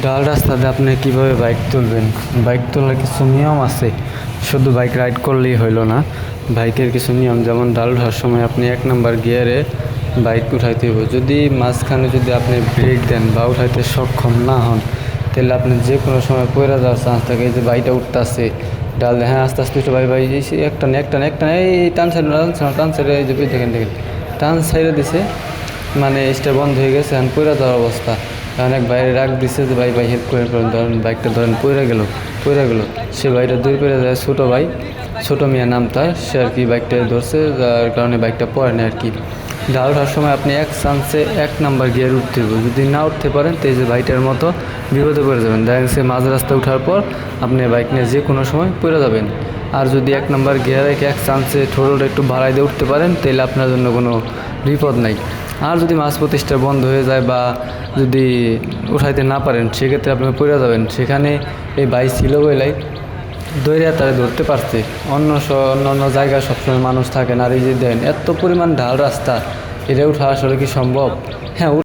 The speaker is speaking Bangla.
ডাল রাস্তাতে আপনি কীভাবে বাইক তুলবেন? বাইক তোলার কিছু নিয়ম আছে? শুধু বাইক রাইড করলেই হইল না। বাইকের কিছু নিয়ম যেমন ডাল ওঠার সময় আপনি এক নাম্বার গিয়ারে বাইক উঠাইতে হবে যদি মাঝখানে যদি আপনি ব্রেক দেন বা উঠাইতে সক্ষম না হন তাহলে আপনি যে কোনো সময় পড়ে যাওয়ার চান্স থাকে। যে বাইকটা উঠতেছে ডাল হ্যাঁ আস্তে আস্তে উঠে ভাই ভাই একটা না একটা না একটা না, এই টান সাইড টান সাইড টান সাইডে দেখেন দেখেন। টান সাইডে দিছে মানে স্টার বন্ধ হয়ে গেছে এখন পড়ে যাওয়ার অবস্থা। কারণ এক বাইরে রাগ দিচ্ছে যে ভাই ভাই হেল্প করে করেন, ধরেন বাইকটা ধরেন পড়ে গেল পড়ে গেল। সে ভাইটা দূর করে যায়, ছোটো ভাই, ছোটো মেয়ের নাম তার সে আর কি বাইকটা ধরছে, যার কারণে বাইকটা পড়ে না আর কি। ডাল ওঠার সময় আপনি এক চান্সে এক নাম্বার গিয়ার উঠতে হবে। যদি না উঠতে পারেন, তো এই যে বাইকটার মতো বিপদে পড়ে যাবেন। দেখা গেছে মাঝ রাস্তা ওঠার পর আপনি বাইক নিয়ে যে কোনো সময় পড়ে যাবেন। আর যদি এক নাম্বার গিয়ার এক চান্সে ঠোঁটটা একটু বাড়াই দিয়ে উঠতে পারেন তাহলে আপনার জন্য কোনো বিপদ নাই। আর যদি মাছ প্রতিষ্ঠা বন্ধ হয়ে যায় বা যদি উঠাইতে না পারেন, সেক্ষেত্রে আপনি পড়ে যাবেন। সেখানে এই বাইক ছিল বলেই দৈরে তারা ধরতে পারছে। অন্য অন্য অন্য জায়গায় সবসময় মানুষ থাকে না আর এই যে দেন। এত পরিমাণ ঢাল রাস্তা এটা উঠা আসলে কি সম্ভব? হ্যাঁ